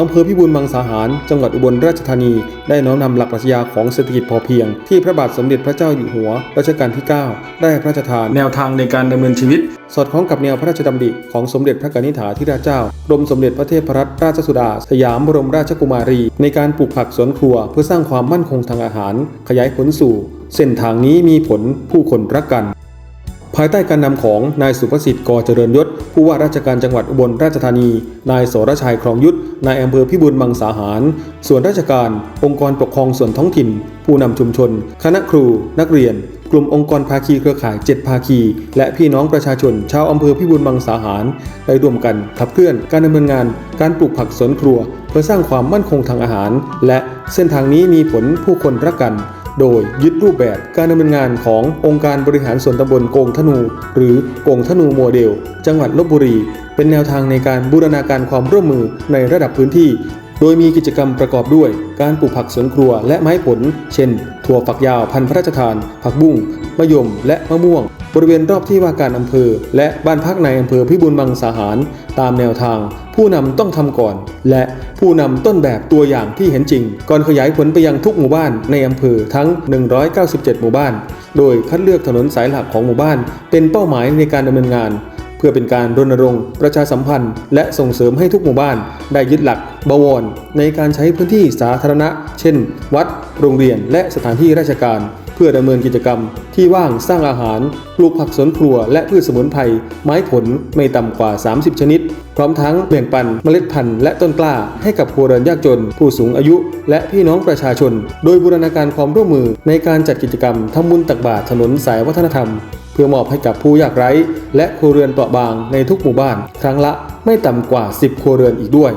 อำเภอพิบูลมังสาหาร จังหวัดอุบลราชธานี ได้น้อมนำหลักปรัชญาของเศรษฐกิจพอเพียง ที่พระบาทสมเด็จพระเจ้าอยู่หัวรัชกาลที่ 9 ได้พระราชทานแนวทางในการดำเนินชีวิต สอดคล้องกับแนวพระราชดำริของสมเด็จพระกนิษฐาธิราชเจ้ากรมสมเด็จพระเทพรัตนราชสุดา สยามบรมราชกุมารี ในการปลูกผักสวนครัว เพื่อสร้างความมั่นคงทางอาหาร ขยายผลสู่ เส้นทางนี้มีผลผู้คนรักกัน ภายใต้การนำของนายสุภสิทธิ์กอเจริญยศ ผู้ว่าราชการจังหวัดอุบลราชธานี นายสรชัยครองยุทธนายอำเภอพิบูลมังสาหาร ส่วนราชการ องค์กรปกครองส่วนท้องถิ่น ผู้นำชุมชน คณะครู นักเรียน กลุ่มองค์กรภาคีเครือข่าย 7 ภาคี และพี่น้องประชาชน ชาวอำเภอพิบูลมังสาหาร ได้ร่วมกันขับเคลื่อนการดำเนินงาน การปลูกผักสวนครัว เพื่อสร้างความมั่นคงทางอาหาร และเส้นทางนี้มีผลผู้คนรักกัน โดยยึดรูปแบบการดำเนินงานขององค์การบริหารส่วนตำบลโกงธนู หรือโกงธนูโมเดล จังหวัดลบบุรี เป็นแนวทางในการบูรณาการความร่วมมือในระดับพื้นที่ โดยมีกิจกรรมประกอบด้วย การปลูกผักสวนครัวและไม้ผล เช่น ถั่วฝักยาวพันธุ์พระราชทาน ผักบุ้งมะยม และมะม่วง บริเวณรอบที่ว่าการอำเภอ และบ้านพักในอำเภอพิบูลมังสาหาร ตามแนวทาง ผู้นำต้องทำก่อน และผู้นำต้นแบบตัวอย่างที่เห็นจริง ก่อนขยายผลไปยังทุกหมู่บ้านในอำเภอทั้ง 197 หมู่บ้าน โดยคัดเลือกถนนสายหลักของหมู่บ้าน เป็นเป้าหมายในการดำเนินงาน พื่อเป็นการรณรงค์ประชาสัมพันธ์ และส่งเสริมให้ทุกหมู่บ้าน ได้ยึดหลักบวร ในการใช้พื้นที่สาธารณะ เช่น วัด โรงเรียน และสถานที่ราชการ เพื่อดำเนินกิจกรรม ที่ว่างสร้างอาหาร ปลูกผักสวนครัว และพืชสมุนไพรไม้ผลไม่ต่ำกว่า 30 ชนิด พร้อมทั้งแบ่งปันเมล็ดพันธุ์และต้นกล้าให้กับครัวเรือนยากจน ผู้สูงอายุ และพี่น้องประชาชน โดยบูรณาการความร่วมมือในการจัดกิจกรรมทำบุญตักบาตรถนนสายวัฒนธรรม เพื่อมอบให้กับผู้ยากไร้ และครัวเรือนเปราะบางในทุกหมู่บ้าน ครั้งละไม่ต่ำกว่า 10 ครัวเรือนอีกด้วย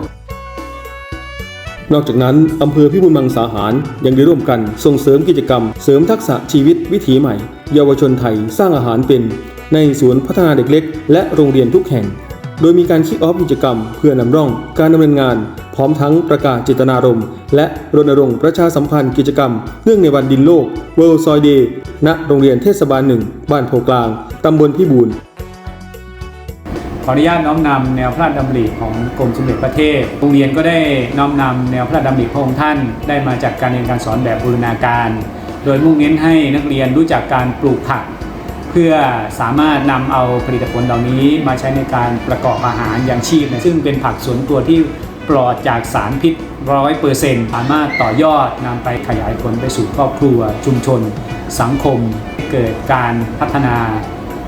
นอกจากนั้นอำเภอพิบูลมังสาหารยังได้ร่วมกันส่งเสริมกิจกรรม เสริมทักษะชีวิตวิถีใหม่ เยาวชนไทยสร้างอาหารเป็น ในศูนย์พัฒนาเด็กเล็ก และโรงเรียนทุกแห่ง โดยมีการคิกออฟกิจกรรม เพื่อนำร่องการดำเนินงาน พร้อมทั้งประกาศเจตนารมณ์ และรณรงค์ประชาสัมพันธ์กิจกรรม เนื่องในวันดินโลก World Soil Day ณโรงเรียนเทศบาลหนึ่งบ้านโพกลางตำบลพิบูลขออนุญาตน้อมนำแนวพระราชดำริของกรมสมเด็จพระเทพโรงเรียนก็ได้น้อมนำแนวพระราชดำริพระองค์ท่าน ได้มาจากการเรียนการสอนแบบบูรณาการ โดยมุ่งเน้นให้นักเรียนรู้จักการปลูกผัก พื่อสามารถนำเอาผลิตผลเหล่านี้มาใช้ในการประกอบอาหารอย่างชีพนะซึ่งเป็นผักสวนครัวที่ปลอดจากสารพิษร้อยเปอร์เซ็นต์สามารถต่อยอดนำไปขยายผลไปสู่ครอบครัว ชุมชน สังคม เกิดการพัฒนา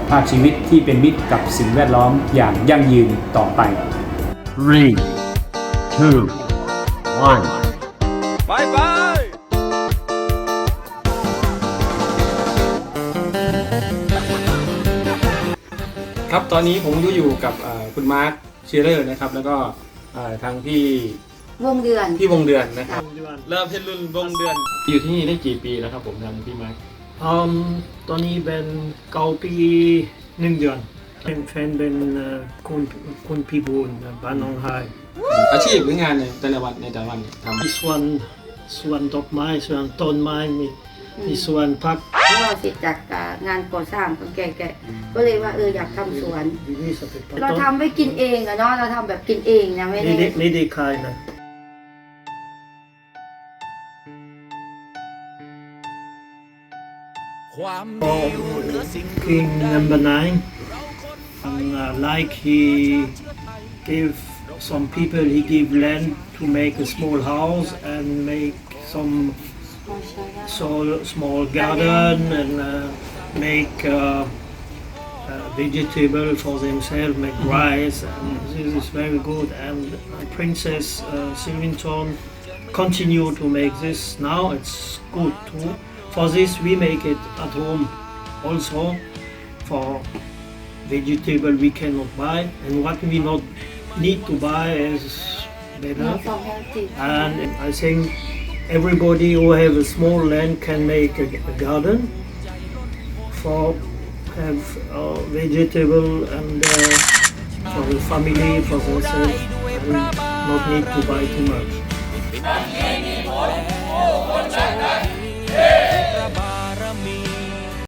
ภาพชีวิตที่เป็นมิตรกับสิ่งแวดล้อมอย่างยั่งยืนต่อไป Three, two, one. Bye bye. ครับตอนนี้ผมก็อยู่กับเอ่อคุณมาร์คเชียร์เลอร์นะครับ แล้วก็เอ่อทางพี่วงเดือน พี่วงเดือนนะครับ เริ่มที่รุ่นวงเดือน อยู่ที่นี่ได้กี่ปีแล้วครับผมทางพี่มาร์คอืมตอนนี้เป็นเก้าปีหนึ่งเดือนเป็นแฟนเป็นเอ่อคนคนพิบูลบ้านหนองไฮอาชีพหรืองานในแต่ละวันในแต่ละวันเนี่ยทำมีสวนสวนดอกไม้สวนต้นไม้มี มีสวนผักเพราะว่าเสร็จจากอ่างานก่อสร้างก็แก่ๆก็เลยว่าเอออยากทำสวนนี่สเปนเราทำไว้กินเองอะเนาะเราทำแบบกินเองนะไม่ไม่ได้ได้ไม่ได้ขายนะความดีอยู่เหนือสิ่ง King number nine and uh, like he gave some people he gave land to make a small house and make some small, small garden and uh, make uh, uh, vegetable for themselves, make rice. And this is very good. And Princess uh, Silvington continue to make this. Now it's good too. For this we make it at home also. For vegetable we cannot buy and what we not need to buy is better. And I think everybody who have a small land can make a, a garden for have uh, vegetable and uh, for the family, for themselves, and not need to buy too much.